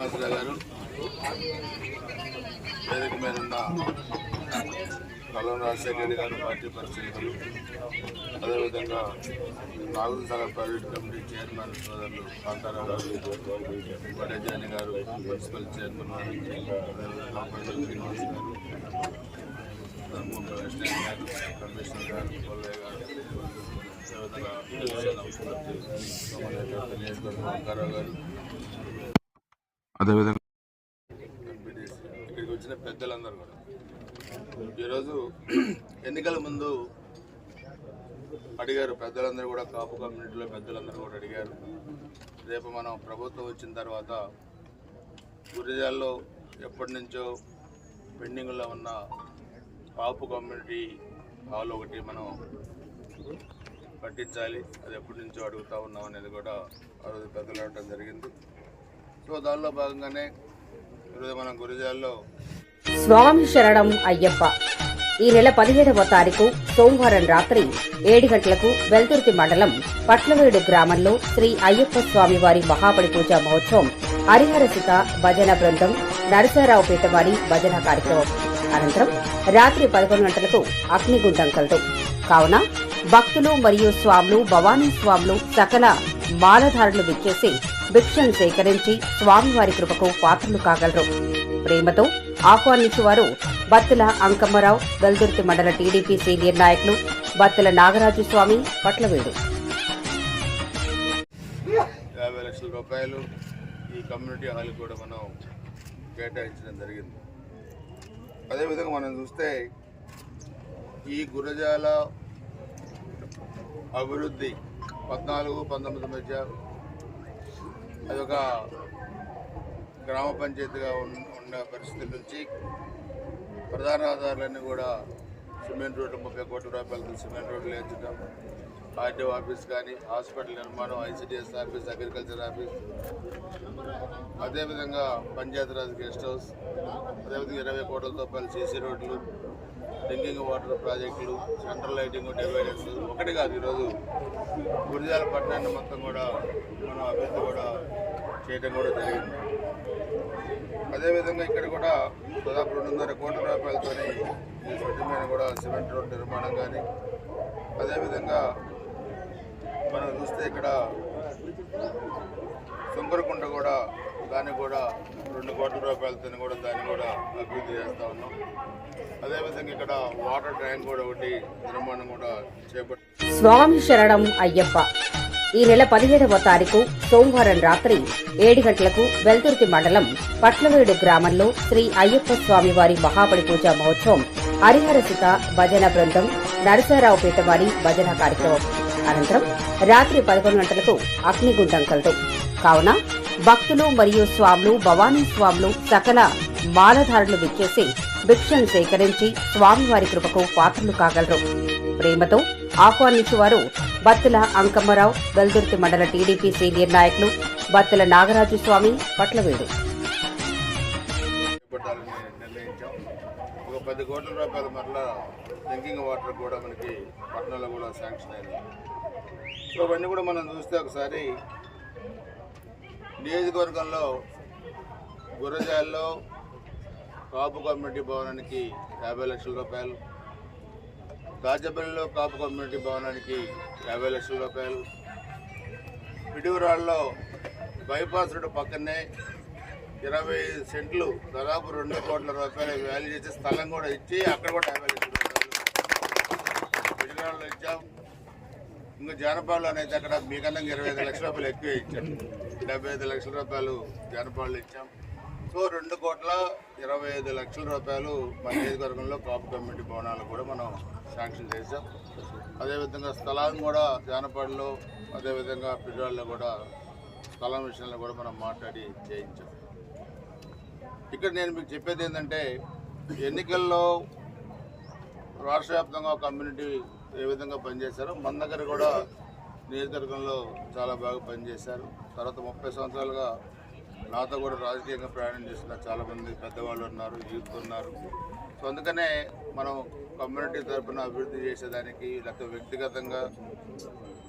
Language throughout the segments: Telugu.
గారు వేదిక మీద ఉన్న కలం రాజశేఖర రెడ్డి గారు పార్టీ పరిశీలకులు అదేవిధంగా Nagula Sagar private committee chairman సోదరులు కాంతారావు గారు వడజాని గారు మున్సిపల్ చైర్మన్ వారు అదేవిధంగా ప్రజలు శ్రీనివాస్ గారు ధర్మపురి వెస్టైన్ గారు కమిషనర్ గారు కొల్లయ్య గారు అదేవిధంగా తెలియజేస్తారు అభివృద్ధి గారు అదేవిధంగా ఇక్కడికి వచ్చిన పెద్దలందరూ కూడా. ఈరోజు ఎన్నికల ముందు అడిగారు పెద్దలందరూ కూడా కాపు కమ్యూనిటీలో పెద్దలందరూ కూడా అడిగారు. రేపు మనం ప్రభుత్వం వచ్చిన తర్వాత గురిజాల్లో ఎప్పటి నుంచో పెండింగ్లో ఉన్న కాపు కమ్యూనిటీ హాల్ ఒకటి మనం పట్టించాలి అది ఎప్పటి నుంచో అడుగుతా ఉన్నాం అనేది కూడా ఆ రోజు పెద్దలు అడగడం జరిగింది. సో దానిలో భాగంగానే ఈరోజు మనం గురిజాల్లో స్వామి శరణం అయ్యప్ప. ఈ నెల పదిహేడవ తారీఖు సోమవారం రాత్రి ఏడు గంటలకు వెల్దుర్తి మండలం పట్లవేడు గ్రామంలో శ్రీ అయ్యప్ప స్వామి వారి మహాబలి పూజా మహోత్సవం హరిహరసిత భజన బృందం నరసారావుపేట వారి భజన కార్యక్రమం. అనంతరం రాత్రి పదకొండు గంటలకు అగ్నిగుండం కలదు. కావున భక్తులు మరియు స్వాములు భవానీ స్వాములు సకల మాలధారులు విచ్చేసి భిక్షను సేకరించి స్వామివారి కృపకు పాత్రలు కాగలరు. ప్రేమతో ఆహ్వానించేవారు బత్తుల అంకమ్మరావు వెల్దుర్తి మండల టీడీపీ సీనియర్ నాయకులు బత్తుల నాగరాజు స్వామి పట్లవేడు. యాభై లక్షల రూపాయలు ఈ కమ్యూనిటీ హాల్ కూడా మనం కేటాయించడం జరిగింది. అదేవిధంగా మనం చూస్తే ఈ గురజాల అభివృద్ధి పద్నాలుగు పంతొమ్మిది మధ్య అదొక గ్రామ పంచాయతీగా ఉన్న ఉన్న నుంచి ప్రధాన ఆధారాలన్నీ కూడా సిమెంట్ రోడ్లు ముప్పై కోట్ల రూపాయలతో సిమెంట్ రోడ్లు వేయించడం ఆర్టీఓ ఆఫీస్ కానీ హాస్పిటల్ నిర్మాణం ఐసిడిఎస్ ఆఫీస్ అగ్రికల్చర్ ఆఫీస్. అదేవిధంగా పంచాయతీరాజ్ గెస్ట్ హౌస్. అదేవిధంగా ఇరవై కోట్ల రూపాయలు సీసీ రోడ్లు డ్రింకింగ్ వాటర్ ప్రాజెక్టులు సెంట్రల్ లైటింగ్ డివైడర్స్. ఒకటి కాదు ఈరోజు గురిజాల పట్టణాన్ని మొత్తం కూడా మనం అభివృద్ధి కూడా చేయడం కూడా జరిగింది. అదేవిధంగా ఇక్కడ కూడా దాదాపు రెండున్నర కోట్ల రూపాయలతోని ఈ స్వచ్ఛమైన కూడా సిమెంట్ రోడ్ నిర్మాణం కానీ అదేవిధంగా చూస్తే ఇక్కడ సుంకరకుంట కూడా దాన్ని కూడా రెండు కోట్ల రూపాయలతో కూడా దాన్ని కూడా అభివృద్ధి చేస్తూ ఉన్నాం. అదేవిధంగా ఇక్కడ వాటర్ ట్యాంక్ కూడా ఒకటి నిర్మాణం కూడా చేపట్టి స్వామి శరణం అయ్యప్ప. ఈ నెల పదిహేడవ తారీఖు సోమవారం రాత్రి ఏడు గంటలకు వెల్తుర్తి మండలం పట్లవేడు గ్రామంలో శ్రీ అయ్యప్ప స్వామివారి మహాబలి పూజా మహోత్సవం హరిహరసిత భజన బృందం నరసారావుపేట వారి భజన కార్యక్రమం. అనంతరం రాత్రి పదకొండు గంటలకు అగ్నిగుండంకలదు కావున భక్తులు మరియు స్వాములు భవానీ స్వాములు సకల మాలధారులు విచ్చేసి భిక్షను సేకరించి స్వామివారి కృపకు పాత్రలు కాగలరు. ప్రేమతో ఆహ్వానించేవారు బత్తుల అంకమ్మరావు వెల్దుర్తి మండల టీడీపీ సీనియర్ నాయకులు బత్తుల నాగరాజు స్వామి పట్లవేడు. ఒక పది కోట్ల రూపాయల మరలా డ్రింకింగ్ వాటర్ కూడా మనకి పట్టణంలో కూడా శాంక్షన్ అయినాయి. సో అవన్నీ కూడా మనం చూస్తే ఒకసారి నియోజకవర్గంలో గురజాల్లో కాపు కమ్యూనిటీ భవనానికి యాభై లక్షల రూపాయలు దాచపల్లిలో కాపు కమ్యూనిటీ భవనానికి యాభై లక్షల రూపాయలు పిడుగురాళ్ళలో బైపాస్ రోడ్డు పక్కనే ఇరవై సెంట్లు దాదాపు రెండు కోట్ల రూపాయలు వాల్యూ చేసే స్థలం కూడా ఇచ్చి అక్కడ కూడా యాభై లక్షల రూపాయలు. గుజరాత్లో ఇచ్చాం. ఇంకా జానపాడులో అయితే అక్కడ మీకన్నా ఇరవై ఐదు లక్షల రూపాయలు ఎక్కువ ఇచ్చాం డెబ్బై ఐదు లక్షల రూపాయలు జానపాడులో ఇచ్చాం. సో రెండు కోట్ల ఇరవై ఐదు లక్షల రూపాయలు మన నియోజకవర్గంలో కాపు కమ్యూనిటీ భవనాలు కూడా మనం శాంక్షన్ చేసాం అదేవిధంగా స్థలాన్ని కూడా జానపాడులో అదేవిధంగా పిల్లల్లో కూడా స్థలం విషయంలో కూడా మనం మాట్లాడి చేయించాం. ఇక్కడ నేను మీకు చెప్పేది ఏంటంటే ఎన్నికల్లో రాష్ట్ర వ్యాప్తంగా కమ్యూనిటీ ఏ విధంగా పనిచేశారో. మన దగ్గర కూడా నియోజకవర్గంలో చాలా బాగా పనిచేశారు. తర్వాత ముప్పై సంవత్సరాలుగా నాతో కూడా రాజకీయంగా ప్రయాణం చేస్తున్న చాలామంది పెద్దవాళ్ళు ఉన్నారు యూత్ ఉన్నారు. సో అందుకనే మనం కమ్యూనిటీ తరఫున అభివృద్ధి చేసేదానికి లేకపోతే వ్యక్తిగతంగా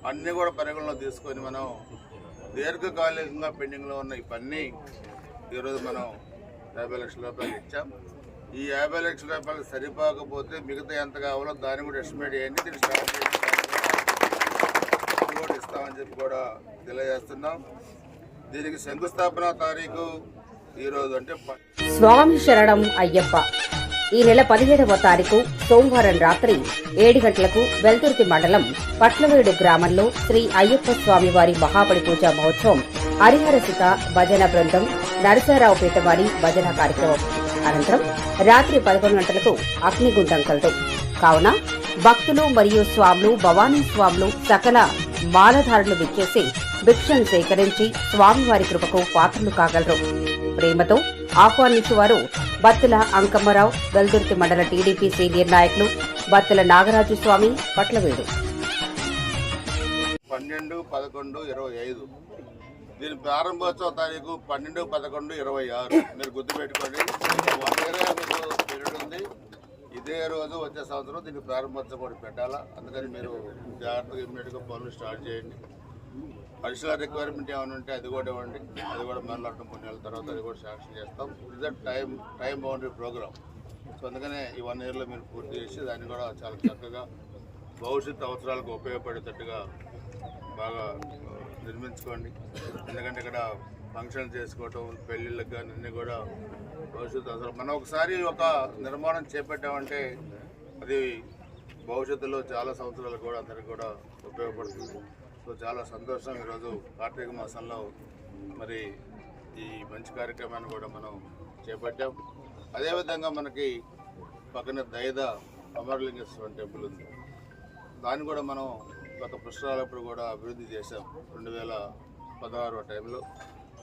అన్నీ కూడా పరిగణలో తీసుకొని మనం దీర్ఘకాలికంగా పెండింగ్లో ఉన్న ఈ పని ఈరోజు మనం యాభై లక్షల రూపాయలు ఇచ్చాం. ఈ యాభై లక్షల రూపాయలు సరిపోకపోతే మిగతా ఎంత కావాలో దాన్ని కూడా ఎస్టిమేట్ చేయండి. దీన్ని స్టార్ట్ చేసి కూడా ఇస్తామని చెప్పి కూడా తెలియజేస్తున్నాం. దీనికి శంకుస్థాపన తారీఖు ఈరోజు అంటే స్వామి శరణం అయ్యప్ప. ఈ నెల పదిహేడవ తారీఖు సోమవారం రాత్రి ఏడు గంటలకు వెల్తుర్తి మండలం పట్లవేడు గ్రామంలో శ్రీ అయ్యప్ప స్వామి వారి మహాబలి పూజా మహోత్సవం హరిహరసుత భజన బృందం నరసారావుపేట వారి భజన కార్యక్రమం. అనంతరం రాత్రి పదకొండు గంటలకు అగ్నిగుండం కలదు. కావున భక్తులు మరియు స్వాములు భవానీ స్వాములు సకల మాలధారులు విచ్చేసి భిక్షను సేకరించి స్వామివారి కృపకు పాత్రలు కాగలరు. ప్రేమతో ఆహ్వానించేవారు బత్తుల అంకమ్మరావు వెల్దుర్తి మండల టీడీపీ సీనియర్ నాయకులు బత్తుల నాగరాజు స్వామి పట్లవేడు. పన్నెండు పదకొండు ఇరవై ఐదు. దీని ప్రారంభోత్సవ తారీఖు పన్నెండు పదకొండు ఇరవై ఆరు. మీరు గుర్తుపెట్టుకోండి. వన్ ఇయర్ మీకు పీరియడ్ ఉంది. ఇదే రోజు వచ్చే సంవత్సరం దీనికి ప్రారంభోత్సవం కూడా పెట్టాలా? అందుకని మీరు జాగ్రత్తగా ఇమ్మీడియట్గా పనులు స్టార్ట్ చేయండి. అడిషనల్ రిక్వైర్మెంట్ ఏమైనా ఉంటే అది కూడా ఇవ్వండి. అది కూడా మాట్లాడటం కొన్ని నెలల తర్వాత అది కూడా శాంక్షన్ చేస్తాం. ఇది time time boundary program so అందుకనే ఈ వన్ ఇయర్లో మీరు పూర్తి చేసి దాన్ని కూడా చాలా చక్కగా భవిష్యత్తు అవసరాలకు ఉపయోగపడేటట్టుగా బాగా నిర్మించుకోండి. ఎందుకంటే ఇక్కడ ఫంక్షన్ చేసుకోవటం పెళ్ళిళ్ళకి కానీ అన్నీ కూడా భవిష్యత్తు అవసరం. మనం ఒకసారి ఒక నిర్మాణం చేపట్టామంటే అది భవిష్యత్తులో చాలా సంవత్సరాలు కూడా అందరికి కూడా ఉపయోగపడుతుంది. సో చాలా సంతోషం ఈరోజు కార్తీక మాసంలో మరి ఈ మంచి కార్యక్రమాన్ని కూడా మనం చేపట్టాం. అదేవిధంగా మనకి పక్కన దైద అమరలింగేశ్వరం టెంపుల్ ఉంది. దాన్ని కూడా మనం గత పుష్కరాలప్పుడు కూడా అభివృద్ధి చేశాం రెండు వేల పదహారు టైంలో.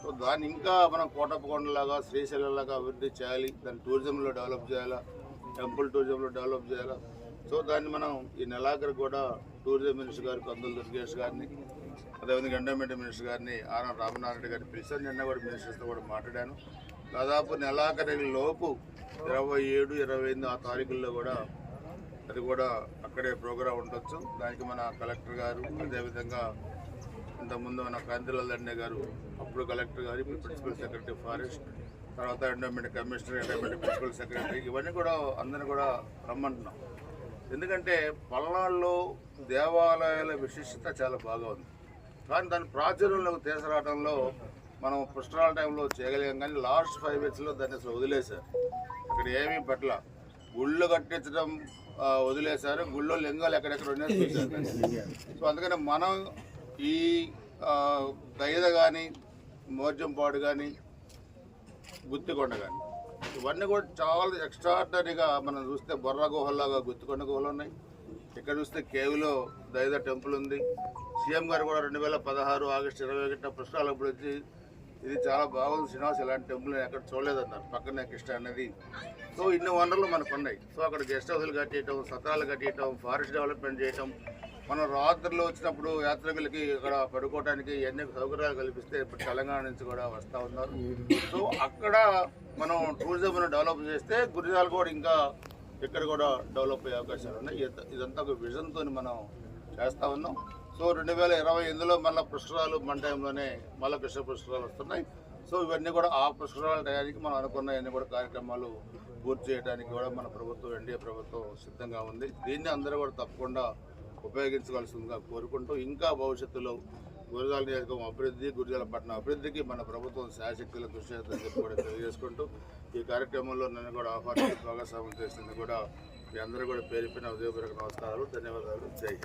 సో దాన్ని ఇంకా మనం కోటప్పకొండలాగా శ్రీశైలంలాగా అభివృద్ధి చేయాలి దాన్ని టూరిజంలో డెవలప్ చేయాలా టెంపుల్ టూరిజంలో డెవలప్ చేయాలా. సో దాన్ని మనం ఈ నెలాఖరు కూడా టూరిజం మినిస్టర్ గారు కందుల దుర్గేష్ గారిని అదేవిధంగా ఎండోమెంట్ మినిస్టర్ గారిని ఆర్ రామనారాయణ గారిని పిలిచాను నిన్న కూడా మినిస్టర్స్తో కూడా మాట్లాడాను. దాదాపు నెలాఖరి లోపు ఇరవై ఏడు ఇరవై ఎనిమిది ఆ తారీఖుల్లో కూడా అది కూడా అక్కడే ప్రోగ్రాం ఉండొచ్చు. దానికి మన కలెక్టర్ గారు అదేవిధంగా ఇంతకుముందు మన కాంతిలాల్ దండే గారు అప్పుడు కలెక్టర్ గారు ఇప్పుడు ప్రిన్సిపల్ సెక్రటరీ ఫారెస్ట్ తర్వాత endowment commissioner endowment principal secretary ఇవన్నీ కూడా అందరిని కూడా రమ్మంటున్నాం. ఎందుకంటే పల్నాడులో దేవాలయాల విశిష్టత చాలా బాగా ఉంది. కానీ దాని ప్రాచుర్యంలోకి తీసుకురావడంలో మనం పుష్కరాల టైంలో చేయగలిగాం కానీ లాస్ట్ ఫైవ్ ఇయర్స్లో దాన్ని అసలు వదిలేశారు. అక్కడ ఏమీ పట్ల గుళ్ళు కట్టించడం వదిలేశారు. గుళ్ళో లింగాలు ఎక్కడెక్కడ ఉన్నాయో చూశారు. సో అందుకని మనం ఈ దయద కానీ మోర్జంపాడు కానీ గుత్తికొండ కానీ ఇవన్నీ కూడా చాలా ఎక్స్ట్రాడినరీగా మనం చూస్తే బొర్ర గుహల్లాగా గుత్తికొండ గుహలు ఉన్నాయి. ఇక్కడ చూస్తే కేవీలో దైద టెంపుల్ ఉంది. సీఎం గారు కూడా రెండు వేల పదహారు ఆగస్టు ఇరవై ఒకటిన పుష్కరాలప్పుడు వచ్చి ఇది చాలా బాగుంది. శ్రీనివాస్ ఇలాంటి టెంపుల్ నేను ఎక్కడ చూడలేదన్నారు. పక్కనే కృష్ణ అనేది సో ఇన్ని వనరులు మనకు ఉన్నాయి. సో అక్కడ గెస్ట్ హౌస్లు కట్టేయటం సత్రాలు కట్టేయటం ఫారెస్ట్ డెవలప్మెంట్ చేయటం మనం రాత్రులు వచ్చినప్పుడు యాత్రికులకి ఇక్కడ పడుకోవడానికి ఎన్ని సౌకర్యాలు కల్పిస్తే ఇప్పుడు తెలంగాణ నుంచి కూడా వస్తూ ఉన్నారు. సో అక్కడ మనం టూరిజం డెవలప్ చేస్తే గురిజాలు కూడా ఇంకా ఇక్కడ కూడా డెవలప్ అయ్యే అవకాశాలు ఉన్నాయి. ఇదంతా ఒక విజన్తో మనం చేస్తూ ఉన్నాం. సో రెండు వేల ఇరవై ఎనిమిదిలో మళ్ళీ పుష్కరాలు మన టైంలోనే మళ్ళీ కృష్ణ పుష్కరాలు వస్తున్నాయి. సో ఇవన్నీ కూడా ఆ పుష్కరాల టయానికి మనం అనుకున్న అన్ని కూడా కార్యక్రమాలు పూర్తి చేయడానికి కూడా మన ప్రభుత్వం ఎన్డీఏ ప్రభుత్వం సిద్ధంగా ఉంది. దీన్ని అందరూ కూడా తప్పకుండా ఉపయోగించవలసిందిగా కోరుకుంటూ ఇంకా భవిష్యత్తులో గురజాల నియోజకవర్గం అభివృద్ధి గురజాల పట్టణ అభివృద్ధికి మన ప్రభుత్వం శాశక్తులు కృషి చేస్తుందని చెప్పి కూడా తెలియజేసుకుంటూ ఈ కార్యక్రమంలో నన్ను కూడా ఆహ్వానించి భాగస్వామ్యం చేసింది కూడా మీ అందరూ కూడా పేరు ఉదయపూర్వక నమస్కారాలు ధన్యవాదాలు. జై